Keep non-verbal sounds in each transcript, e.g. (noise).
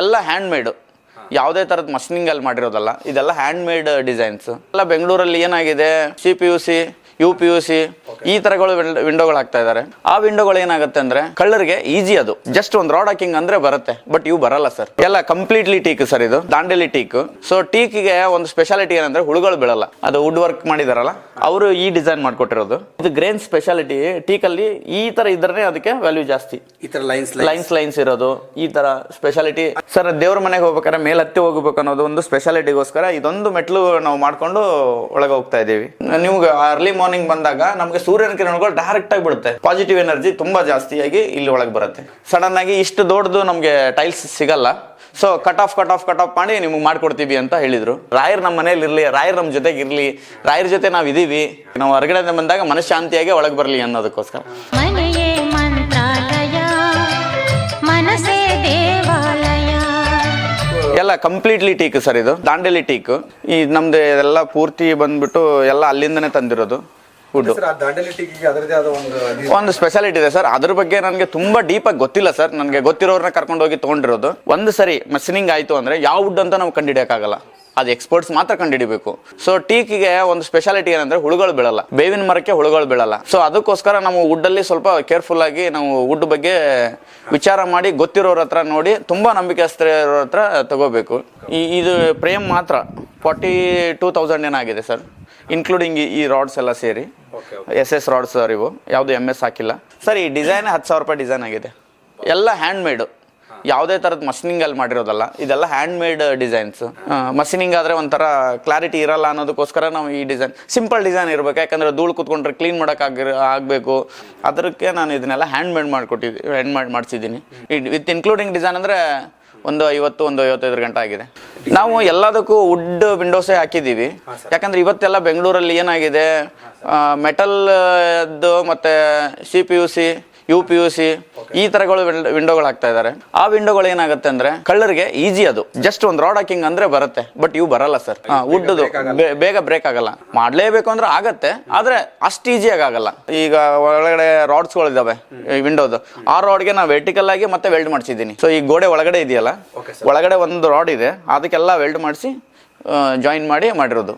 ಎಲ್ಲ hand made ಯಾವುದೇ ಥರದ ಮಷಿನಿಂಗ್ ಅಲ್ಲಿ ಮಾಡಿರೋದಲ್ಲ, ಇದೆಲ್ಲ ಹ್ಯಾಂಡ್ ಮೇಡ್ ಡಿಸೈನ್ಸ್ ಎಲ್ಲ ಬೆಂಗಳೂರಲ್ಲಿ ಏನಾಗಿದೆ? C P U C U P U C ಈ ತರಗಳು ವಿಂಡೋಗಳು ಆಗ್ತಾ ಇದಾರೆ. ಆ ವಿಂಡೋಗಳು ಏನಾಗುತ್ತೆ ಅಂದ್ರೆ ಕಳ್ಳರಿಗೆ ಈಜಿ ಅದು. ಜಸ್ಟ್ ಒಂದು ರಾಡ್ ಹಾಕಿಂಗ್ ಅಂದ್ರೆ ಬರುತ್ತೆ. ಬಟ್ ಇವು ಬರಲ್ಲ ಸರ್ ಎಲ್ಲ ಕಂಪ್ಲೀಟ್ಲಿ ಟೀಕ್ ಸರ್ ಇದು. ದಾಂಡೇಲಿ ಟೀಕ್ ಸೊ ಟೀಕಿಗೆ ಒಂದು ಸ್ಪೆಷಾಲಿಟಿ ಏನಂದ್ರೆ ಹುಳುಗಳು ಬೀಳಲ್ಲ. ಅದು ವುಡ್ ವರ್ಕ್ ಮಾಡಿದಾರಲ್ಲ ಅವರು ಈ ಡಿಸೈನ್ ಮಾಡ್ಕೊಟ್ಟಿರೋದು. ಇದು ಗ್ರೇನ್ ಸ್ಪೆಷಾಲಿಟಿ ಟೀಕಲ್ಲಿ ಈ ತರ ಇದ್ರೆ ಅದಕ್ಕೆ ವ್ಯಾಲ್ಯೂ ಜಾಸ್ತಿ. ಈ ತರ ಲೈನ್ಸ್ ಲೈನ್ಸ್ ಲೈನ್ಸ್ ಇರೋದು. ಈ ತರ ಸ್ಪೆಷಾಲಿಟಿ ಸರ್ ದೇವ್ರ ಮನೆಗೆ ಹೋಗ್ಬೇಕಾದ್ರೆ ಮೇಲೆ ಹತ್ತಿ ಹೋಗ್ಬೇಕು ಅನ್ನೋದು ಒಂದು ಸ್ಪೆಷಾಲಿಟಿಗೋಸ್ಕರ ಇದೊಂದು ಮೆಟ್ಲು ನಾವು ಮಾಡ್ಕೊಂಡು ಒಳಗೆ ಹೋಗ್ತಾ ಇದೀವಿ ನಿಮ್ಗೆ ಅರ್ಲಿ ಮಾರ್ನಿಂಗ್ ಬಂದಾಗ ನಮಗೆ ಸೂರ್ಯನ ಕಿರಣಗಳು ಡೈರೆಕ್ಟ್ ಆಗಿ ಬಿಡುತ್ತೆ ಪಾಸಿಟಿವ್ ಎನರ್ಜಿ ತುಂಬಾ ಜಾಸ್ತಿಯಾಗಿ ಇಲ್ಲಿ ಒಳಗೆ ಬರುತ್ತೆ. ಸಡನ್ ಆಗಿ ಇಷ್ಟು ದೊಡ್ಡದು ನಮಗೆ ಟೈಲ್ಸ್ ಸಿಗಲ್ಲ. So cut off cut off cut off ಮಾಡಿ ನಿಮ್ಗೆ ಮಾಡ್ಕೊಡ್ತೀವಿ ಅಂತ ಹೇಳಿದ್ರು. ರಾಯರ್ ನಮ್ಮ ಮನೇಲಿ ಇರಲಿ ರಾಯರ್ ನಮ್ಮ ಜೊತೆಗೆ ಇರಲಿ ರಾಯರ್ ಜೊತೆ ನಾವು ಇದೀವಿ. ನಾವು ಹೊರಗಡೆ ಬಂದಾಗ ಮನಃಶಾಂತಿಯಾಗಿ ಒಳಗೆ ಬರಲಿ ಅನ್ನೋದಕ್ಕೋಸ್ಕರ. ಎಲ್ಲ ಕಂಪ್ಲೀಟ್ಲಿ ಟೀಕ್ ಸರ್ ಇದು. ದಾಂಡೇಲಿ ಟೀಕ್ ಈ ನಮ್ದು ಎಲ್ಲ ಪೂರ್ತಿ ಬಂದ್ಬಿಟ್ಟು ಎಲ್ಲ ಅಲ್ಲಿಂದನೇ ತಂದಿರೋದು. ವುಡ್ ಆದ ಒಂದು ಸ್ಪೆಷಾಲಿಟಿ ಇದೆ ಸರ್. ಅದ್ರ ಬಗ್ಗೆ ನನಗೆ ತುಂಬಾ ಡೀಪ್ ಆಗಿ ಗೊತ್ತಿಲ್ಲ ಸರ್. ನನಗೆ ಗೊತ್ತಿರೋರ್ನ ಕರ್ಕೊಂಡು ಹೋಗಿ ತೊಗೊಂಡಿರೋದು. ಒಂದು ಸರಿ ಮಸಿನಿಂಗ್ ಆಯ್ತು ಅಂದ್ರೆ ಯಾವ ವುಡ್ ಅಂತ ನಾವು ಕಂಡಿಡಿಯಕ್ಕಾಗಲ್ಲ. ಅದು ಎಕ್ಸ್ಪರ್ಟ್ಸ್ ಮಾತ್ರ ಕಂಡುಹಿಡಿಬೇಕು ಸೊ ಟೀಕಿಗೆ ಒಂದು ಸ್ಪೆಷಾಲಿಟಿ ಏನಂದ್ರೆ ಹುಳುಗಳು ಬೀಳಲ್ಲ. ಬೇವಿನ ಮರಕ್ಕೆ ಹುಳುಗಳು ಬೀಳಲ್ಲ. ಸೊ ಅದಕ್ಕೋಸ್ಕರ ನಾವು ವುಡ್ಡಲ್ಲಿ ಅಲ್ಲಿ ಸ್ವಲ್ಪ ಕೇರ್ಫುಲ್ ಆಗಿ ನಾವು ವುಡ್ ಬಗ್ಗೆ ವಿಚಾರ ಮಾಡಿ ಗೊತ್ತಿರೋರ ಹತ್ರ ನೋಡಿ ತುಂಬಾ ನಂಬಿಕೆಸ್ತರ ಹತ್ರ ತಗೋಬೇಕು. ಈ ಇದು ಪ್ರೇಮ್ ಮಾತ್ರ ಫಾರ್ಟಿ ಟೂ ತೌಸಂಡ್ ಏನಾಗಿದೆ ಸರ್. ಇನ್ಕ್ಲೂಡಿಂಗ್ ಈ ರಾಡ್ಸ್ ಎಲ್ಲ ಸೇರಿ. ಎಸ್ ಎಸ್ ರಾಡ್ಸ್ ಸರ್ ಇವು. ಯಾವುದು ಎಂ ಎಸ್ ಹಾಕಿಲ್ಲ. ಸರ್ ಈ ಡಿಸೈನ್ ಹತ್ತು ಸಾವಿರ ರೂಪಾಯಿ ಡಿಸೈನ್ ಆಗಿದೆ. ಎಲ್ಲ ಹ್ಯಾಂಡ್ ಮೇಡ್ ಯಾವುದೇ ಥರದ ಮಷಿನಿಂಗ್ ಅಲ್ಲಿ ಮಾಡಿರೋದಲ್ಲ. ಇದೆಲ್ಲ ಹ್ಯಾಂಡ್ ಮೇಡ್ ಡಿಸೈನ್ಸ್ ಮಷಿನಿಂಗ್ ಆದ್ರೆ ಒಂಥರ ಕ್ಲಾರಿಟಿ ಇರಲ್ಲ ಅನ್ನೋದಕ್ಕೋಸ್ಕರ ನಾವು ಈ ಡಿಸೈನ್ ಸಿಂಪಲ್ ಡಿಸೈನ್ ಇರಬೇಕು. ಯಾಕಂದ್ರೆ ಧೂಳು ಕುತ್ಕೊಂಡ್ರೆ ಕ್ಲೀನ್ ಮಾಡಕ್ ಆಗಿರ ಆಗಬೇಕು. ಅದಕ್ಕೆ ನಾನು ಇದನ್ನೆಲ್ಲ ಹ್ಯಾಂಡ್ ಮೇಡ್ ಮಾಡಿಕೊಟ್ಟಿದ್ದೀನಿ ಹ್ಯಾಂಡ್ ಮೇಡ್ ಮಾಡಿಸಿದ್ದೀನಿ. ವಿತ್ ಇನ್ಕ್ಲೂಡಿಂಗ್ ಡಿಸೈನ್ ಅಂದ್ರೆ ಒಂದು ಐವತ್ತು ಒಂದು ಐವತ್ತೈದು ಗಂಟೆ ಆಗಿದೆ. ನಾವು ಎಲ್ಲದಕ್ಕೂ ವುಡ್ ವಿಂಡೋಸೇ ಹಾಕಿದ್ದೀವಿ. ಯಾಕಂದ್ರೆ ಇವತ್ತೆಲ್ಲ ಬೆಂಗಳೂರಲ್ಲಿ ಏನಾಗಿದೆ ಮೆಟಲ್ ಮತ್ತೆ C P U C U P U C ಈ ತರಗಳು ವಿಂಡೋಗಳು ಆಗ್ತಾ ಇದ್ದಾರೆ ಆ ವಿಂಡೋಗಳು ಏನಾಗುತ್ತೆ ಅಂದ್ರೆ ಕಳ್ಳರಿಗೆ ಈಜಿ ಅದು. ಜಸ್ಟ್ ಒಂದು ರಾಡ್ ಹಾಕಿಂಗ್ ಅಂದ್ರೆ ಬರುತ್ತೆ. ಬಟ್ ಇವು ಬರಲ್ಲ ಸರ್ ವುಡ್ ಬೇಗ ಬ್ರೇಕ್ ಆಗಲ್ಲ. ಮಾಡ್ಲೇಬೇಕು ಅಂದ್ರೆ ಆಗತ್ತೆ ಆದ್ರೆ ಅಷ್ಟು ಈಸಿಯಾಗಿ ಆಗಲ್ಲ. ಈಗ ಒಳಗಡೆ ರಾಡ್ಸ್ಗಳು ಇದಾವೆ ಈ ವಿಂಡೋದು. ಆ ರಾಡ್ಗೆ ನಾವು ವೆರ್ಟಿಕಲ್ ಆಗಿ ಮತ್ತೆ ವೆಲ್ಡ್ ಮಾಡಿಸಿದ್ದೀನಿ. ಸೊ ಈ ಗೋಡೆ ಒಳಗಡೆ ಇದೆಯಲ್ಲ ಒಳಗಡೆ ಒಂದು ರಾಡ್ ಇದೆ ಅದಕ್ಕೆಲ್ಲ ವೆಲ್ಡ್ ಮಾಡಿಸಿ ಜಾಯಿನ್ ಮಾಡಿ ಮಾಡಿರೋದು.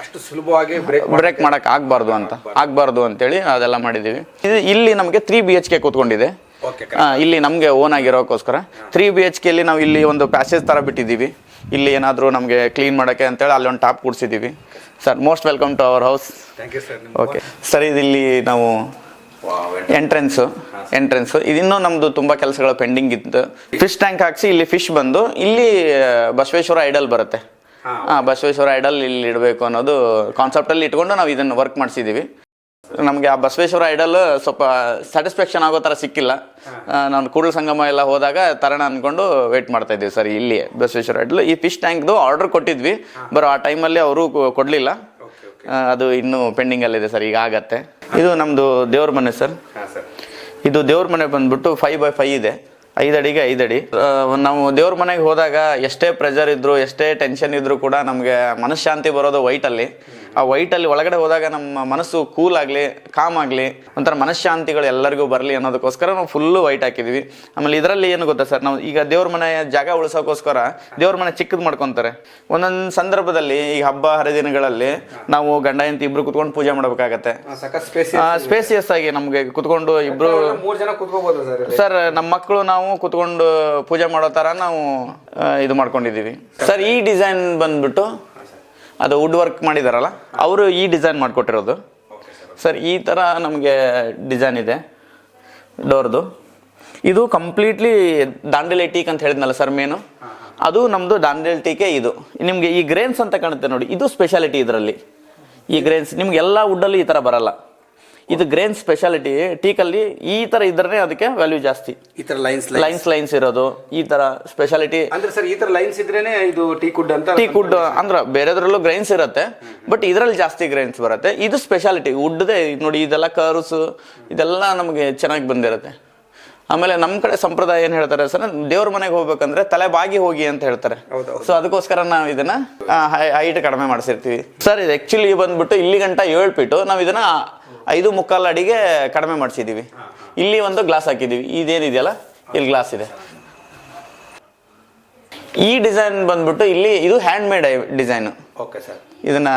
ಅಷ್ಟು ಸುಲಭವಾಗಿ ಬ್ರೇಕ್ ಬ್ರೇಕ್ ಮಾಡಕ್ ಆಗ್ಬಾರ್ದು ಅಂತ. ಆಗ್ಬಾರ್ದು. ಅಂತೇಳಿ ಅದೆಲ್ಲ ಮಾಡಿದೀವಿ. ಇದು ಇಲ್ಲಿ ನಮಗೆ ತ್ರೀ ಬಿ ಎಚ್ ಕೆ ಕೂತ್ಕೊಂಡಿದೆ. ಇಲ್ಲಿ ನಮಗೆ ಓನ್ ಆಗಿರೋಕ್ಕೋಸ್ಕರ. ತ್ರೀ ಬಿ ಎಚ್ ಕೆಲಿ ನಾವು ಇಲ್ಲಿ ಒಂದು ಪ್ಯಾಸೇಜ್ ಥರ ಬಿಟ್ಟಿದ್ದೀವಿ ಇಲ್ಲಿ ಏನಾದರೂ ನಮಗೆ ಕ್ಲೀನ್ ಮಾಡೋಕ್ಕೆ ಅಂತೇಳಿ ಅಲ್ಲೊಂದು top ಕೂಡಿಸಿದ್ದೀವಿ sir most welcome to our house okay sir ಇದಿಲ್ಲಿ ನಾವು ಎಂಟ್ರೆನ್ಸು ಎಂಟ್ರೆನ್ಸ್ ಇದಿನ್ನೂ ನಮ್ಮದು ತುಂಬ ಕೆಲಸಗಳು ಪೆಂಡಿಂಗ್ ಇತ್ತು ಫಿಶ್ ಟ್ಯಾಂಕ್ ಹಾಕ್ಸಿ ಇಲ್ಲಿ ಫಿಶ್ ಬಂದು ಇಲ್ಲಿ ಬಸವೇಶ್ವರ ಐಡಲ್ ಬರುತ್ತೆ. ಹಾಂ ಬಸವೇಶ್ವರ ಐಡಲ್ ಇಲ್ಲಿ ಇಡಬೇಕು ಅನ್ನೋದು ಕಾನ್ಸೆಪ್ಟಲ್ಲಿ ಇಟ್ಕೊಂಡು ನಾವು ಇದನ್ನು ವರ್ಕ್ ಮಾಡಿಸಿದ್ದೀವಿ ನಮಗೆ ಆ ಬಸವೇಶ್ವರ ಐಡಲ್ ಸ್ವಲ್ಪ ಸ್ಯಾಟಿಸ್ಫ್ಯಾಕ್ಷನ್ ಆಗೋ ಥರ ಸಿಕ್ಕಿಲ್ಲ. ನಾನು ಕೂಡಲ ಸಂಗಮ ಎಲ್ಲ ಹೋದಾಗ ತರೋಣ ಅಂದ್ಕೊಂಡು ವೆಯ್ಟ್ ಮಾಡ್ತಾ ಇದ್ದೀವಿ ಸರ್ ಇಲ್ಲಿ ಬಸವೇಶ್ವರ ಐಡಲ್ ಈ ಫಿಶ್ ಟ್ಯಾಂಕ್ದು ಆರ್ಡರ್ ಕೊಟ್ಟಿದ್ವಿ ಬರೋ ಆ ಟೈಮಲ್ಲಿ ಅವರು ಕೊಡಲಿಲ್ಲ. ಅದು ಇನ್ನೂ ಪೆಂಡಿಂಗಲ್ಲಿದೆ ಸರ್ ಈಗ ಆಗತ್ತೆ. ಇದು ನಮ್ಮದು ದೇವ್ರ ಮನೆ ಸರ್. ಇದು ದೇವ್ರ ಮನೆ ಬಂದ್ಬಿಟ್ಟು ಫೈವ್ ಬೈ ಫೈವ್ ಇದೆ. ಐದು ಅಡಿಗೆ, ಐದು ಅಡಿ. ನಾವು ದೇವ್ರ ಮನೆಗೆ ಹೋದಾಗ ಎಷ್ಟೇ ಪ್ರೆಷರ್ ಇದ್ರು, ಎಷ್ಟೇ ಟೆನ್ಷನ್ ಇದ್ರು ಕೂಡ ನಮಗೆ ಮನಃಶಾಂತಿ ಬರೋದು ವೈಟಲ್ಲಿ ಆ ವೈಟಲ್ಲಿ ಒಳಗಡೆ ಹೋದಾಗ ನಮ್ಮ ಮನಸ್ಸು ಕೂಲ್ ಆಗಲಿ ಕಾಮ್ ಆಗಲಿ ಒಂಥರ ಮನಃಶಾಂತಿಗಳು ಎಲ್ಲರಿಗೂ ಬರಲಿ ಅನ್ನೋದಕ್ಕೋಸ್ಕರ ನಾವು ಫುಲ್ಲು ವೈಟ್ ಹಾಕಿದ್ವಿ. ಆಮೇಲೆ ಇದರಲ್ಲಿ ಏನು ಗೊತ್ತಾ ಸರ್? ನಾವು ಈಗ ದೇವ್ರ ಮನೆ ಜಾಗ ಉಳಿಸೋಕ್ಕೋಸ್ಕರ ದೇವ್ರ ಮನೆ ಚಿಕ್ಕದು ಮಾಡ್ಕೊತಾರೆ. ಒಂದೊಂದು ಸಂದರ್ಭದಲ್ಲಿ ಈ ಹಬ್ಬ ಹರಿದಿನಗಳಲ್ಲಿ ನಾವು ಗಂಡ ಹೆಂಡತಿ ಇಬ್ರು ಕುತ್ಕೊಂಡು ಪೂಜೆ ಮಾಡಬೇಕಾಗತ್ತೆ. ಸ್ಪೇಸಿಯಸ್ ಆಗಿ ನಮಗೆ ಕುತ್ಕೊಂಡು ಇಬ್ರು ಮೂರು ಜನ ಕೂತ್ಕೋಬಹುದು ಸರ್ ಸರ್ ನಮ್ಮ ಮಕ್ಕಳು ನಾವು ಕುತ್ಕೊಂಡು ಪೂಜೆ ಮಾಡೋ ತರ ನಾವು ಇದು ಮಾಡ್ಕೊಂಡಿದೀವಿ. ಸರ್ ಈ ಡಿಸೈನ್ ಬಂದ್ಬಿಟ್ಟು ಅದು ವುಡ್ ವರ್ಕ್ ಮಾಡಿದಾರಲ್ಲ, ಅವರು ಈ ಡಿಸೈನ್ ಮಾಡಿಕೊಟ್ಟಿರೋದು. ಸರ್, ಈ ಥರ ನಮಗೆ ಡಿಸೈನ್ ಇದೆ, ಡೋರ್ದು. ಇದು ಕಂಪ್ಲೀಟ್ಲಿ ದಾಂಡೇಲಿ ಟೀಕ್ ಅಂತ ಹೇಳಿದ್ನಲ್ಲ ಸರ್ ಮೇನು ಅದು ನಮ್ಮದು ದಾಂಡೇಲಿ ಟೀಕೆ ಇದು. ನಿಮಗೆ ಈ ಗ್ರೇನ್ಸ್ ಅಂತ ಕಾಣುತ್ತೆ ನೋಡಿ, ಇದು ಸ್ಪೆಷಾಲಿಟಿ ಇದರಲ್ಲಿ. ಈ ಗ್ರೇನ್ಸ್ ನಿಮ್ಗೆ ಎಲ್ಲ ವುಡ್ಡಲ್ಲಿ ಈ ಥರ ಬರಲ್ಲ. ಇದು ಗ್ರೇನ್ ಸ್ಪೆಷಾಲಿಟಿ ಟೀಕಲ್ಲಿ ಈ ತರ ಇದ್ರೆ ಅದಕ್ಕೆ ವ್ಯಾಲ್ಯೂ ಜಾಸ್ತಿ. ಈ ತರ ಲೈನ್ಸ್ ಲೈನ್ಸ್ ಲೈನ್ಸ್ ಇರೋದು ಈ ತರ ಸ್ಪೆಷಾಲಿಟಿ ಅಂದ್ರೆ ಸರ್ ಈ ತರ ಲೈನ್ಸ್ ಇದ್ರೇನೆ ಇದು ಟೀ ಕುಡ್ ಅಂತ ಟೀ ಕುಡ್ ಅಂದ್ರೆ ಬೇರೆದ್ರಲ್ಲೂ ಗ್ರೈನ್ಸ್ ಇರುತ್ತೆ ಬಟ್ ಇದರಲ್ಲಿ ಜಾಸ್ತಿ ಗ್ರೈನ್ಸ್ ಬರುತ್ತೆ. ಇದು ಸ್ಪೆಷಾಲಿಟಿ ವುಡ್ದೇ ನೋಡಿ ಇದೆಲ್ಲ ಕರ್ವ್ಸ್ ಇದೆಲ್ಲ ನಮಗೆ ಚೆನ್ನಾಗಿ ಬಂದಿರುತ್ತೆ. ಆಮೇಲೆ ನಮ್ಮ ಕಡೆ ಸಂಪ್ರದಾಯ ಏನ್ ಹೇಳ್ತಾರೆ ಸರ್ ದೇವ್ರ ಮನೆಗೆ ಹೋಗ್ಬೇಕಂದ್ರೆ ತಲೆ ಬಾಗಿ ಹೋಗಿ ಅಂತ ಹೇಳ್ತಾರೆ. ಸೊ ಅದಕ್ಕೋಸ್ಕರ ನಾವು ಇದನ್ನ ಹೈಟ್ ಕಡಿಮೆ ಮಾಡಿಸಿರ್ತೀವಿ. ಸರ್ ಇದು ಆಕ್ಚುಲಿ ಬಂದ್ಬಿಟ್ಟು ಇಲ್ಲಿ ಗಂಟ ಏಳು ಫೀಟು ನಾವು ಇದನ್ನ ಐದು ಮುಕ್ಕಾಲು ಅಡಿಗೆ ಕಡಿಮೆ ಮಾಡಿಸಿದ್ದೀವಿ ಇಲ್ಲಿ ಒಂದು ಗ್ಲಾಸ್ ಹಾಕಿದೀವಿ. ಇದೇನಿದೆಯಲ್ಲ ಇಲ್ಲಿ ಗ್ಲಾಸ್ ಇದೆ. ಈ ಡಿಸೈನ್ ಬಂದ್ಬಿಟ್ಟು ಇಲ್ಲಿ ಇದು hand made design. Okay sir. ಇದನ್ನ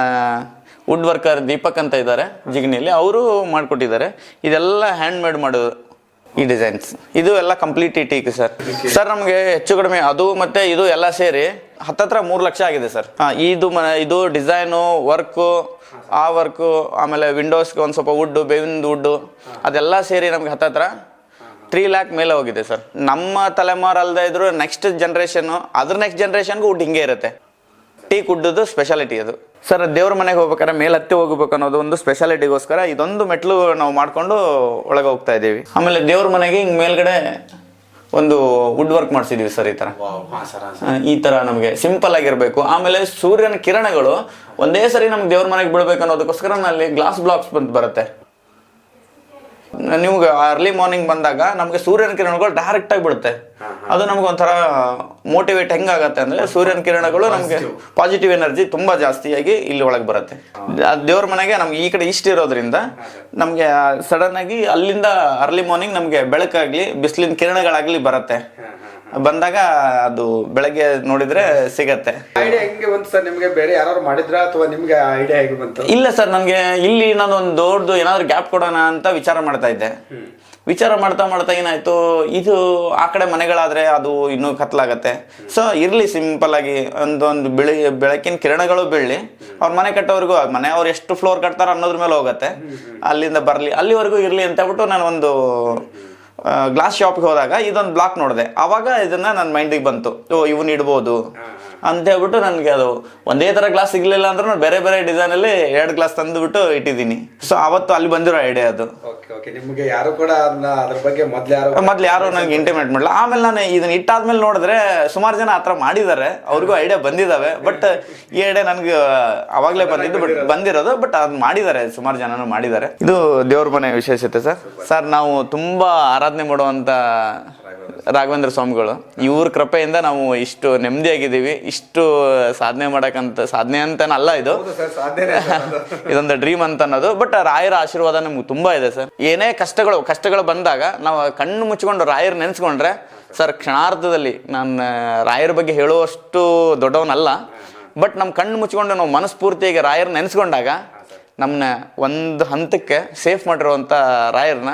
ವುಡ್ ವರ್ಕರ್ ದೀಪಕ್ ಅಂತ ಇದ್ದಾರೆ ಜಿಗ್ನಿಯಲ್ಲಿ ಅವರು ಮಾಡಿಕೊಟ್ಟಿದ್ದಾರೆ. ಇದೆಲ್ಲ ಹ್ಯಾಂಡ್ ಮೇಡ್ ಮಾಡೋದು. ಈ ಡಿಸೈನ್ಸ್ ಇದು ಎಲ್ಲ ಕಂಪ್ಲೀಟ್ ಇಟ್ಟಿ ಸರ್ ಸರ್ ನಮಗೆ ಹೆಚ್ಚು ಕಡಿಮೆ ಅದು ಮತ್ತೆ ಇದು ಎಲ್ಲ ಸೇರಿ ಹತ್ತತ್ರ ಮೂರು ಲಕ್ಷ ಆಗಿದೆ ಸರ್ ಹಾಂ, ಇದು ಇದು ಡಿಸೈನು ವರ್ಕು ಆ ವರ್ಕು ಆಮೇಲೆ ವಿಂಡೋಸ್ಗೆ ಒಂದು ಸ್ವಲ್ಪ ವುಡ್ಡು ಬೇವಿನ ವುಡ್ಡು ಅದೆಲ್ಲ ಸೇರಿ ನಮ್ಗೆ ಹತ್ತತ್ರ ತ್ರೀ ಲ್ಯಾಕ್ ಮೇಲೆ ಹೋಗಿದೆ ಸರ್ ನಮ್ಮ ತಲೆಮಾರು ಇದ್ರು ನೆಕ್ಸ್ಟ್ ಜನ್ರೇಷನ್ ಅದ್ರ ನೆಕ್ಸ್ಟ್ ಜನ್ರೇಷನ್ಗೂ ವುಡ್ ಹಿಂಗೆ ಇರುತ್ತೆ. ಟೀ ಕುಡ್ಡದು ಸ್ಪೆಷಾಲಿಟಿ ಅದು. ಸರ್ ದೇವ್ರ ಮನೆಗೆ ಹೋಗ್ಬೇಕಾದ್ರೆ ಮೇಲೆ ಹತ್ತಿ ಹೋಗ್ಬೇಕು ಅನ್ನೋದು ಒಂದು ಸ್ಪೆಷಾಲಿಟಿಗೋಸ್ಕರ ಇದೊಂದು ಮೆಟ್ಲು ನಾವು ಮಾಡ್ಕೊಂಡು ಒಳಗೆ ಹೋಗ್ತಾ ಇದ್ದೀವಿ. ಆಮೇಲೆ ದೇವ್ರ ಮನೆಗೆ ಹಿಂಗೆ ಮೇಲ್ಗಡೆ ಒಂದು ವುಡ್ ವರ್ಕ್ ಮಾಡಿಸಿದೀವಿ ಸರ್ ಈ ಸರ್ ಈ ತರ ನಮಗೆ ಸಿಂಪಲ್ ಆಗಿರ್ಬೇಕು. ಆಮೇಲೆ ಸೂರ್ಯನ ಕಿರಣಗಳು ಒಂದೇ ಸರಿ ನಮ್ಗೆ ದೇವ್ರ ಮನೆಗೆ ಬೀಳ್ಬೇಕು ಅನ್ನೋದಕ್ಕೋಸ್ಕರ ಅಲ್ಲಿ ಗ್ಲಾಸ್ ಬ್ಲಾಕ್ಸ್ ಬಂದು ಬರುತ್ತೆ. ನಿಮ್ಗೆ ಅರ್ಲಿ ಮಾರ್ನಿಂಗ್ ಬಂದಾಗ ನಮಗೆ ಸೂರ್ಯನ ಕಿರಣಗಳು ಡೈರೆಕ್ಟ್ ಆಗಿ ಬೀಳುತ್ತೆ. ಅದು ನಮ್ಗೆ ಒಂಥರ ಮೋಟಿವೇಟ್ ಹೆಂಗಾಗತ್ತೆ ಅಂದ್ರೆ ಸೂರ್ಯನ ಕಿರಣಗಳು ನಮಗೆ ಪಾಸಿಟಿವ್ ಎನರ್ಜಿ ತುಂಬಾ ಜಾಸ್ತಿಯಾಗಿ ಇಲ್ಲಿ ಒಳಗೆ ಬರುತ್ತೆ. ದೇವ್ರ ಮನೆಗೆ ನಮ್ಗೆ ಈ ಕಡೆ ಇಷ್ಟ ಇರೋದ್ರಿಂದ ನಮಗೆ ಸಡನ್ ಆಗಿ ಅಲ್ಲಿಂದ ಅರ್ಲಿ ಮಾರ್ನಿಂಗ್ ನಮಗೆ ಬೆಳಕಾಗ್ಲಿ ಬಿಸಿಲಿನ ಕಿರಣಗಳಾಗ್ಲಿ ಬರುತ್ತೆ. ಬಂದಾಗ ಅದು ಬೆಳಗ್ಗೆ ನೋಡಿದ್ರೆ ಸಿಗತ್ತೆ. ಐಡಿಯಾ ಹೆಂಗೆ ಬಂತು ಸರ್? ನಿಮಗೆ ಬೇರೆ ಯಾರು ಮಾಡಿದ್ರಾ ಅಥವಾ ನಿಮ್ಗೆ ಐಡಿಯಾ ಹೇಗೆ ಬಂತು? ಇಲ್ಲ ಸರ್ ನನಗೆ ಇಲ್ಲಿ ನಾನು ಒಂದು ದೊಡ್ಡದು ಏನಾದ್ರು ಗ್ಯಾಪ್ ಕೊಡೋಣ ಅಂತ ವಿಚಾರ ಮಾಡ್ತಾ ಇದ್ದೆ. ವಿಚಾರ ಮಾಡ್ತಾ ಮಾಡ್ತಾ ಏನಾಯ್ತು? ಇದು ಆ ಕಡೆ ಮನೆಗಳಾದ್ರೆ ಅದು ಇನ್ನೂ ಕತ್ಲಾಗತ್ತೆ. ಸೊ ಇರ್ಲಿ ಸಿಂಪಲ್ ಆಗಿ ಒಂದೊಂದು ಬೆಳಿ, ಬೆಳಕಿನ ಕಿರಣಗಳು ಬೀಳಲಿ. ಅವ್ರ ಮನೆ ಕಟ್ಟೋವರೆಗೂ ಮನೆ ಅವ್ರು ಎಷ್ಟು ಫ್ಲೋರ್ ಕಟ್ತಾರ ಅನ್ನೋದ್ರ ಮೇಲೆ ಹೋಗುತ್ತೆ. ಅಲ್ಲಿಂದ ಬರಲಿ. ಅಲ್ಲಿವರೆಗೂ ಇರ್ಲಿ ಅಂತ ಹೇಳ್ಬಿಟ್ಟು ನಾನು ಒಂದು ಗ್ಲಾಸ್ ಶಾಪ್ಗೆ ಹೋದಾಗ ಇದೊಂದು ಬ್ಲಾಕ್ ನೋಡಿದೆ. ಅವಾಗ ಇದನ್ನ ನನ್ನ ಮೈಂಡಿಗೆ ಬಂತು. ಓ, ಇವನ್ ಇಡ್ಬೋದು. ಅಂತ ಹೇಳ್ಬಿಟ್ಟು ನನಗೆ ಅದು ಒಂದೇ ಥರ ಗ್ಲಾಸ್ ಸಿಗಲಿಲ್ಲ ಅಂದ್ರೆ ನಾನು ಬೇರೆ ಬೇರೆ ಡಿಸೈನಲ್ಲಿ ಎರಡು ಗ್ಲಾಸ್ ತಂದುಬಿಟ್ಟು ಇಟ್ಟಿದ್ದೀನಿ. ಸೊ ಅವತ್ತು ಅಲ್ಲಿ ಬಂದಿರೋ ಐಡಿಯಾ ಅದು. ಓಕೆ ಓಕೆ ನಿಮಗೆ ಯಾರು ಕೂಡ ಅದನ್ನ ಅದ್ರ ಬಗ್ಗೆ ಮೊದ್ಲು ಯಾರು ಮೊದಲು ಯಾರು ನನಗೆ ಇಂಟಿಮೇಟ್ ಮಾಡಲ್ಲ. ಆಮೇಲೆ ನಾನು ಇದನ್ನ ಇಟ್ಟಾದ್ಮೇಲೆ ನೋಡಿದ್ರೆ ಸುಮಾರು ಜನ ಆತರ ಮಾಡಿದ್ದಾರೆ. ಅವ್ರಿಗೂ ಐಡಿಯಾ ಬಂದಿದಾವೆ ಬಟ್ ಈ ಐಡಿಯಾ ನನಗೆ ಅವಾಗಲೇ ಬಂದಿದ್ದು ಬಟ್ ಬಂದಿರೋದು ಬಟ್ ಅದು ಮಾಡಿದ್ದಾರೆ. ಸುಮಾರು ಜನನು ಮಾಡಿದ್ದಾರೆ. ಇದು ದೇವ್ರ ಮನೆ ವಿಶೇಷತೆ ಸರ್. ಸರ್ ನಾವು ತುಂಬಾ ಆರಾಧನೆ ಮಾಡುವಂತ ರಾಘವೇಂದ್ರ ಸ್ವಾಮಿಗಳು ಇವ್ರ ಕೃಪೆಯಿಂದ ನಾವು ಇಷ್ಟು ನೆಮ್ಮದಿಯಾಗಿದ್ದೀವಿ ಇಷ್ಟು ಸಾಧನೆ ಮಾಡಕ್ಕಂತ ಸಾಧನೆ ಇದು. ಹೌದು ಸರ್ ಸಾಧ್ಯನೇ (laughs) ಇದೊಂದು ಡ್ರೀಮ್ ಅಂತ ಅನ್ನೋದು ಬಟ್ ರಾಯರ ಆಶೀರ್ವಾದ ನಮ್ಗೆ ತುಂಬಾ ಇದೆ ಸರ್. ಏನೇ ಕಷ್ಟಗಳು ಕಷ್ಟಗಳು ಬಂದಾಗ ನಾವು ಕಣ್ಣು ಮುಚ್ಕೊಂಡು ರಾಯರ್ ನೆನೆಸ್ಕೊಂಡ್ರೆ ಸರ್ ಕ್ಷಣಾರ್ಧದಲ್ಲಿ ನಾನು ರಾಯರ ಬಗ್ಗೆ ಹೇಳುವಷ್ಟು ದೊಡ್ಡವನಲ್ಲ ಬಟ್ ನಮ್ಮ ಕಣ್ಣು ಮುಚ್ಕೊಂಡು ನಾವು ಮನಸ್ಫೂರ್ತಿಯಾಗಿ ರಾಯರ್ ನೆನೆಸ್ಕೊಂಡಾಗ ನಮ್ಮನ್ನ ಒಂದು ಹಂತಕ್ಕೆ ಸೇಫ್ ಮಾಡಿರುವಂಥ ರಾಯರ್ನ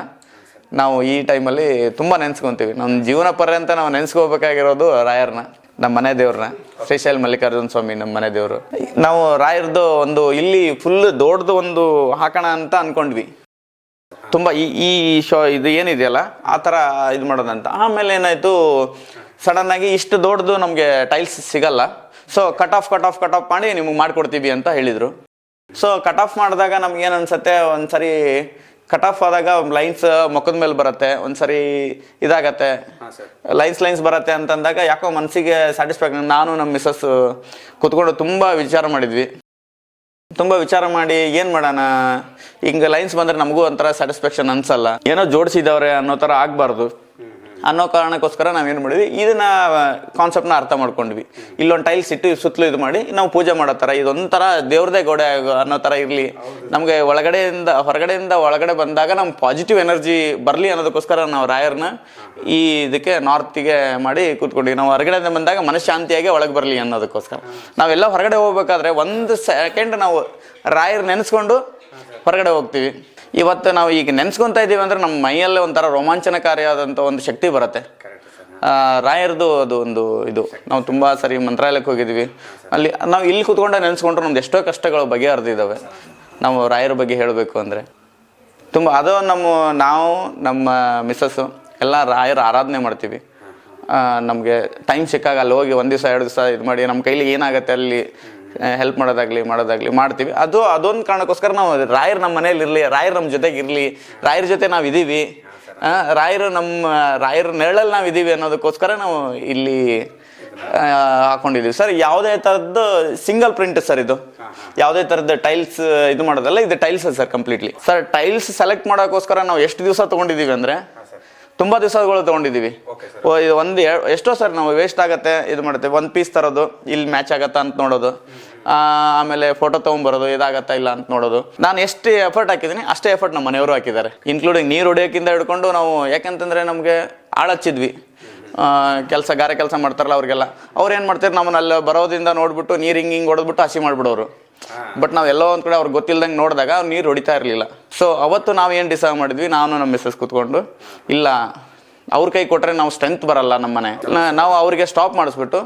ನಾವು ಈ ಟೈಮಲ್ಲಿ ತುಂಬ ನೆನೆಸ್ಕೊತೀವಿ. ನಮ್ಮ ಜೀವನ ಪರ್ಯಂತ ನಾವು ನೆನೆಸ್ಕೋಬೇಕಾಗಿರೋದು ರಾಯರ್ನ, ನಮ್ಮ ಮನೆ ದೇವ್ರನ್ನ. ಶ್ರೀಶೈಲ್ ಮಲ್ಲಿಕಾರ್ಜುನ ಸ್ವಾಮಿ ನಮ್ಮ ಮನೆ ದೇವರು. ನಾವು ರಾಯರ್ದು ಒಂದು ಇಲ್ಲಿ ಫುಲ್ ದೊಡ್ಡದು ಒಂದು ಹಾಕೋಣ ಅಂತ ಅನ್ಕೊಂಡ್ವಿ. ತುಂಬ ಈ ಈ ಶೋ ಇದು ಏನಿದೆಯಲ್ಲ, ಆ ಥರ ಇದು ಮಾಡೋದಂತ ಆಮೇಲೆ ಏನಾಯಿತು ಸಡನ್ ಆಗಿ ಇಷ್ಟು ದೊಡ್ಡದು ನಮಗೆ ಟೈಲ್ಸ್ ಸಿಗಲ್ಲ. So cut off cut off cut off ಮಾಡಿ ನಿಮಗೆ ಮಾಡಿಕೊಡ್ತೀವಿ ಅಂತ ಹೇಳಿದರು. ಸೊ ಕಟ್ ಆಫ್ ಮಾಡಿದಾಗ ನಮ್ಗೆ ಏನು ಒಂದು ಒಂದ್ಸರಿ ಕಟ್ ಆಫ್ ಆದಾಗ ಲೈನ್ಸ್ ಮುಖದ ಮೇಲೆ ಬರುತ್ತೆ ಒಂದ್ಸರಿ ಇದಾಗತ್ತೆ. ಲೈನ್ಸ್ ಲೈನ್ಸ್ ಬರುತ್ತೆ ಅಂತಂದಾಗ ಯಾಕೋ ಮನಸ್ಸಿಗೆ ಸ್ಯಾಟಿಸ್ಫ್ಯಾಕ್ಷನ್ ನಾನು ನಮ್ಮ ಮಿಸ್ಸಸ್ ಕುತ್ಕೊಂಡು ತುಂಬ ವಿಚಾರ ಮಾಡಿದ್ವಿ. ತುಂಬ ವಿಚಾರ ಮಾಡಿ ಏನು ಮಾಡೋಣ? ಹಿಂಗೆ ಲೈನ್ಸ್ ಬಂದರೆ ನಮಗೂ ಒಂಥರ ಸ್ಯಾಟಿಸ್ಫ್ಯಾಕ್ಷನ್ ಅನ್ಸಲ್ಲ. ಏನೋ ಜೋಡಿಸಿದವ್ರೆ ಅನ್ನೋ ಥರ ಆಗಬಾರ್ದು. ಅನ್ನೋ ಕಾರಣಕ್ಕೋಸ್ಕರ ನಾವೇನು ಮಾಡಿದ್ವಿ? ಇದನ್ನ ಕಾನ್ಸೆಪ್ಟ್ನ ಅರ್ಥ ಮಾಡ್ಕೊಂಡ್ವಿ. ಇಲ್ಲೊಂದು ಟೈಲ್ಸ್ ಇಟ್ಟು ಸುತ್ತಲೂ ಇದು ಮಾಡಿ ನಾವು ಪೂಜೆ ಮಾಡೋ ಥರ ಇದೊಂಥರ ದೇವ್ರದೇ ಗೋಡೆ ಅನ್ನೋ ಥರ ಇರಲಿ. ನಮಗೆ ಒಳಗಡೆಯಿಂದ, ಹೊರಗಡೆಯಿಂದ ಒಳಗಡೆ ಬಂದಾಗ ನಮ್ಮ ಪಾಸಿಟಿವ್ ಎನರ್ಜಿ ಬರಲಿ ಅನ್ನೋದಕ್ಕೋಸ್ಕರ ನಾವು ರಾಯರ್ನ ಈ ಇದಕ್ಕೆ ನಾರ್ತಿಗೆ ಮಾಡಿ ಕೂತ್ಕೊಂಡ್ವಿ. ನಾವು ಹೊರಗಡೆಯಿಂದ ಬಂದಾಗ ಮನಃಶಾಂತಿಯಾಗಿ ಒಳಗೆ ಬರಲಿ ಅನ್ನೋದಕ್ಕೋಸ್ಕರ. ನಾವೆಲ್ಲ ಹೊರಗಡೆ ಹೋಗ್ಬೇಕಾದ್ರೆ ಒಂದು ಸೆಕೆಂಡ್ ನಾವು ರಾಯರ್ ನೆನೆಸ್ಕೊಂಡು ಹೊರಗಡೆ ಹೋಗ್ತೀವಿ. ಇವತ್ತು ನಾವು ಈಗ ನೆನ್ಸ್ಕೊಂತ ಇದ್ದೀವಿ ಅಂದ್ರೆ ನಮ್ಮ ಮೈಯಲ್ಲೇ ಒಂಥರ ರೋಮಾಂಚನಕಾರಿಯಾದಂಥ ಒಂದು ಶಕ್ತಿ ಬರುತ್ತೆ. ರಾಯರ್ದು ಅದು ಒಂದು ಇದು. ನಾವು ತುಂಬ ಸರಿ ಮಂತ್ರಾಲಯಕ್ಕೆ ಹೋಗಿದ್ವಿ ಅಲ್ಲಿ ನಾವು ಇಲ್ಲಿ ಕೂತ್ಕೊಂಡ ನೆನೆಸ್ಕೊಂಡ್ರೆ ನಮ್ದು ಎಷ್ಟೋ ಕಷ್ಟಗಳು ಬಗೆಹರಿದಿದ್ದಾವೆ. ನಾವು ರಾಯರ ಬಗ್ಗೆ ಹೇಳಬೇಕು ಅಂದರೆ. ತುಂಬ ಅದು ನಮ್ಮ ನಾವು, ನಮ್ಮ ಮಿಸ್ಸಸ್ಸು ಎಲ್ಲ ರಾಯರ ಆರಾಧನೆ ಮಾಡ್ತೀವಿ. ನಮಗೆ ಟೈಮ್ ಸಿಕ್ಕಾಗ ಅಲ್ಲಿ ಹೋಗಿ ಒಂದು ದಿವಸ, ಎರಡು ದಿವಸ ಇದು ಮಾಡಿ, ನಮ್ಮ ಕೈಲಿ ಏನಾಗುತ್ತೆ ಅಲ್ಲಿ ಹೆಲ್ಪ್ ಮಾಡೋದಾಗ್ಲಿ ಮಾಡೋದಾಗ್ಲಿ ಮಾಡ್ತೀವಿ. ಅದು, ಅದೊಂದು ಕಾರಣಕ್ಕೋಸ್ಕರ ನಾವು ರಾಯರ್ ನಮ್ಮ ಮನೇಲಿ ಇರಲಿ, ರಾಯರ್ ನಮ್ಮ ಜೊತೆಗೆ ಇರಲಿ, ರಾಯರ ಜೊತೆ ನಾವು ಇದ್ದೀವಿ ರಾಯರು ನಮ್ಮ ರಾಯರ ನೆರಳಲ್ಲಿ ನಾವು ಇದ್ದೀವಿ ಅನ್ನೋದಕ್ಕೋಸ್ಕರ ನಾವು ಇಲ್ಲಿ ಹಾಕೊಂಡಿದ್ದೀವಿ ಸರ್, ಯಾವುದೇ ಥರದ್ದು ಸಿಂಗಲ್ ಪ್ರಿಂಟ್ ಸರ್ ಇದು. ಯಾವುದೇ ಥರದ ಟೈಲ್ಸ್ ಇದು ಮಾಡೋದಲ್ಲ, ಇದು tiles sir completely sir tiles select ಮಾಡೋಕ್ಕೋಸ್ಕರ ನಾವು ಎಷ್ಟು ದಿವಸ ತೊಗೊಂಡಿದ್ದೀವಿ ಅಂದರೆ ತುಂಬ ದಿವಸಗಳು ತೊಗೊಂಡಿದ್ದೀವಿ. ಇದು ಒಂದು ಎಷ್ಟೋ ಸರ್ ನಾವು ವೇಸ್ಟ್ ಆಗುತ್ತೆ ಇದು ಮಾಡುತ್ತೆ. ಒಂದು ಪೀಸ್ ತರೋದು ಇಲ್ಲಿ ಮ್ಯಾಚ್ ಆಗತ್ತಾ ಅಂತ ನೋಡೋದು. ಆಮೇಲೆ ಫೋಟೋ ತೊಗೊಂಬರೋದು ಇದಾಗತ್ತಾ ಇಲ್ಲ ಅಂತ ನೋಡೋದು. ನಾನು ಎಷ್ಟು ಎಫರ್ಟ್ ಹಾಕಿದ್ದೀನಿ ಅಷ್ಟೇ ಎಫರ್ಟ್ ನಮ್ಮ ಮನೆಯವರು ಹಾಕಿದ್ದಾರೆ. ಇನ್ಕ್ಲೂಡಿಂಗ್ ನೀರು ಹೊಡಿಯೋಕ್ಕಿಂತ ಹಿಡ್ಕೊಂಡು ನಾವು ಯಾಕಂತಂದ್ರೆ ನಮಗೆ ಆಳಚ್ಚಿದ್ವಿ. ಹಚ್ಚಿದ್ವಿ ಕೆಲಸ ಗಾರೆ ಕೆಲಸ ಮಾಡ್ತಾರಲ್ಲ ಅವ್ರಿಗೆಲ್ಲ. ಅವ್ರು ಏನು ಮಾಡ್ತಾರೆ ನಮ್ಮನ್ನ ಅಲ್ಲಿ ಬರೋದಿಂದ ನೋಡ್ಬಿಟ್ಟು ನೀರು ಹಿಂಗೆ ಹಿಂಗೆ ಹೊಡೆದ್ಬಿಟ್ಟು ಹಸಿ ಮಾಡಿಬಿಡೋರು. ಬಟ್ ನಾವು ಎಲ್ಲೋ ಒಂದು ಕಡೆ ಅವ್ರಿಗೆ ಗೊತ್ತಿಲ್ದಂಗೆ ನೋಡಿದಾಗ ಅವ್ರು ನೀರು ಹೊಡಿತಾ ಇರಲಿಲ್ಲ. ಸೊ ಅವತ್ತು ನಾವು ಏನು ಡಿಸೈಡ್ ಮಾಡಿದ್ವಿ? ನಾನು ನಮ್ಮ ಮಿಸ್ಸಸ್ ಕೂತ್ಕೊಂಡು ಇಲ್ಲ ಅವ್ರ ಕೈ ಕೊಟ್ಟರೆ ನಾವು ಸ್ಟ್ರೆಂತ್ ಬರಲ್ಲ ನಮ್ಮನೆ ನಾವು ಅವರಿಗೆ ಸ್ಟಾಪ್ ಮಾಡಿಸ್ಬಿಟ್ಟು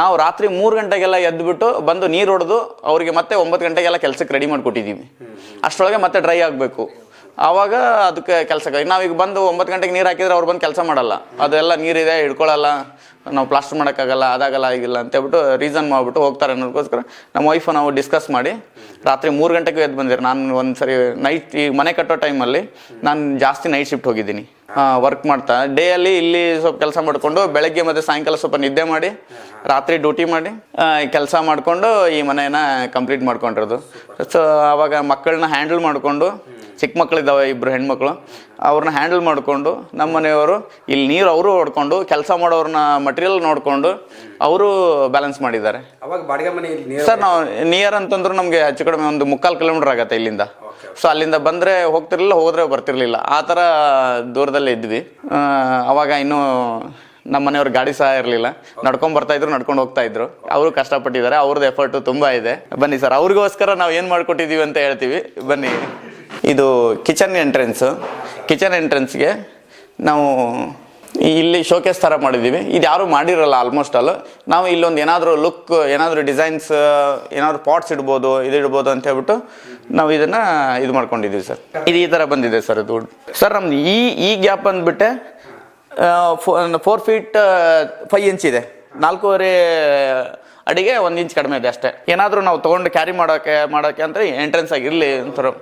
ನಾವು ರಾತ್ರಿ ಮೂರು ಗಂಟೆಗೆಲ್ಲ ಎದ್ದುಬಿಟ್ಟು ಬಂದು ನೀರು ಹೊಡೆದು ಅವರಿಗೆ ಮತ್ತೆ ಒಂಬತ್ತು ಗಂಟೆಗೆಲ್ಲ ಕೆಲಸಕ್ಕೆ ರೆಡಿ ಮಾಡಿಕೊಟ್ಟಿದ್ದೀವಿ ಅಷ್ಟರೊಳಗೆ ಮತ್ತೆ ಡ್ರೈ ಆಗಬೇಕು. ಆವಾಗ ಅದಕ್ಕೆ ಕೆಲಸಕ್ಕೆ ನಾವೀಗ ಬಂದು ಒಂಬತ್ತು ಗಂಟೆಗೆ ನೀರು ಹಾಕಿದ್ರೆ ಅವ್ರು ಬಂದು ಕೆಲಸ ಮಾಡಲ್ಲ. ಅದೆಲ್ಲ ನೀರಿದೆ ಹಿಡ್ಕೊಳ್ಳಲ್ಲ ನಾವು ಪ್ಲಾಸ್ಟರ್ ಮಾಡೋಕ್ಕಾಗಲ್ಲ, ಅದಾಗಲ್ಲ, ಆಗಿಲ್ಲ ಅಂತ ಹೇಳ್ಬಿಟ್ಟು ರೀಸನ್ ಮಾಡಿಬಿಟ್ಟು ಹೋಗ್ತಾರೆ ಅನ್ನೋದಕ್ಕೋಸ್ಕರ ನಮ್ಮ ವೈಫು ನಾವು ಡಿಸ್ಕಸ್ ಮಾಡಿ, ರಾತ್ರಿ ಮೂರು ಗಂಟೆಗೆ ಎದ್ದು ಬಂದಿರಿ ನಾನು ಒಂದು ಸರಿ ನೈಟ್ ಈ ಮನೆ ಕಟ್ಟೋ ಟೈಮಲ್ಲಿ ನಾನು ಜಾಸ್ತಿ ನೈಟ್ ಶಿಫ್ಟ್ ಹೋಗಿದ್ದೀನಿ. ವರ್ಕ್ ಮಾಡ್ತಾ. ಡೇ ಅಲ್ಲಿ ಇಲ್ಲಿ ಸ್ವಲ್ಪ ಕೆಲಸ ಮಾಡಿಕೊಂಡು ಬೆಳಗ್ಗೆ ಮತ್ತು ಸಾಯಂಕಾಲ ಸ್ವಲ್ಪ ನಿದ್ದೆ ಮಾಡಿ, ರಾತ್ರಿ ಡ್ಯೂಟಿ ಮಾಡಿ ಕೆಲಸ ಮಾಡಿಕೊಂಡು ಈ ಮನೆಯನ್ನು ಕಂಪ್ಲೀಟ್ ಮಾಡ್ಕೊಂಡಿರೋದು. ಸೊ ಆವಾಗ ಮಕ್ಕಳನ್ನ ಹ್ಯಾಂಡಲ್ ಮಾಡಿಕೊಂಡು ಚಿಕ್ಕ ಮಕ್ಕಳಿದ್ದಾವೆ ಇಬ್ಬರು ಹೆಣ್ಮಕ್ಳು. ಅವ್ರನ್ನ ಹ್ಯಾಂಡಲ್ ಮಾಡಿಕೊಂಡು ನಮ್ಮ ಮನೆಯವರು ಇಲ್ಲಿ ನೀರು ಅವರು ಹೊಡ್ಕೊಂಡು ಕೆಲಸ ಮಾಡೋರನ್ನ ಮಟೀರಿಯಲ್ ನೋಡಿಕೊಂಡು ಅವರು ಬ್ಯಾಲೆನ್ಸ್ ಮಾಡಿದ್ದಾರೆ. ಅವಾಗ ಬಾಡಿಗೆ ಮನೆ ಇಲ್ಲಿ ನೀರು ಸರ್ ನಾವು ನಿಯರ್ ಅಂತಂದ್ರೆ ನಮಗೆ ಹೆಚ್ಚು ಕಡಿಮೆ ಒಂದು ಮುಕ್ಕಾಲು ಕಿಲೋಮೀಟರ್ ಆಗತ್ತೆ ಇಲ್ಲಿಂದ. ಸೊ ಅಲ್ಲಿಂದ ಬಂದರೆ ಹೋಗ್ತಿರ್ಲಿಲ್ಲ ಹೋದರೆ ಬರ್ತಿರ್ಲಿಲ್ಲ. ಆ ಥರ ದೂರದಲ್ಲೇ ಇದ್ವಿ. ಆ, ಅವಾಗ ಇನ್ನೂ ನಮ್ಮ ಮನೆಯವ್ರ ಗಾಡಿ ಸಹ ಇರಲಿಲ್ಲ. ನಡ್ಕೊಂಡು ಬರ್ತಾ ಇದ್ರು ನಡ್ಕೊಂಡು ಹೋಗ್ತಾ ಇದ್ರು. ಅವರು ಕಷ್ಟಪಟ್ಟಿದ್ದಾರೆ ಅವ್ರದ್ದು ಎಫರ್ಟು ತುಂಬ ಇದೆ. ಬನ್ನಿ ಸರ್ ಅವ್ರಿಗೋಸ್ಕರ ನಾವು ಏನು ಮಾಡಿಕೊಟ್ಟಿದ್ದೀವಿ ಅಂತ ಹೇಳ್ತೀವಿ. ಬನ್ನಿ. ಇದು ಕಿಚನ್ ಎಂಟ್ರೆನ್ಸು. ಕಿಚನ್ ಎಂಟ್ರೆನ್ಸ್ಗೆ ನಾವು ಇಲ್ಲಿ ಶೋಕೇಸ್ ಥರ ಮಾಡಿದ್ದೀವಿ. ಇದು ಯಾರು ಮಾಡಿರಲ್ಲ ಆಲ್ಮೋಸ್ಟ್ ಆಲ್ ನಾವು ಇಲ್ಲೊಂದು ಏನಾದರೂ ಲುಕ್ ಏನಾದರೂ ಡಿಸೈನ್ಸ್ ಏನಾದರೂ ಪಾಟ್ಸ್ ಇಡ್ಬೋದು, ಇದು ಇಡ್ಬೋದು ಅಂತ ಹೇಳ್ಬಿಟ್ಟು ನಾವು ಇದನ್ನು ಇದು ಮಾಡ್ಕೊಂಡಿದ್ದೀವಿ ಸರ್. ಇದು ಈ ಥರ ಬಂದಿದೆ ಸರ್ ಇದು ಸರ್, ನಮ್ದು ಈ ಈ ಗ್ಯಾಪ್ ಬಂದುಬಿಟ್ಟೆ ಫೋರ್ ಫೀಟ್ ಫೈವ್ ಇಂಚ್ ಇದೆ. ನಾಲ್ಕೂವರೆ ಅಡಿಗೆ ಒಂದು ಇಂಚ್ ಕಡಿಮೆ ಇದೆ ಅಷ್ಟೇ. ಏನಾದರೂ ನಾವು ತೊಗೊಂಡು ಕ್ಯಾರಿ ಮಾಡೋಕ್ಕೆ ಮಾಡೋಕ್ಕೆ ಅಂದರೆ ಎಂಟ್ರೆನ್ಸ್ ಆಗಿರಲಿ ಅಂತಾರೆ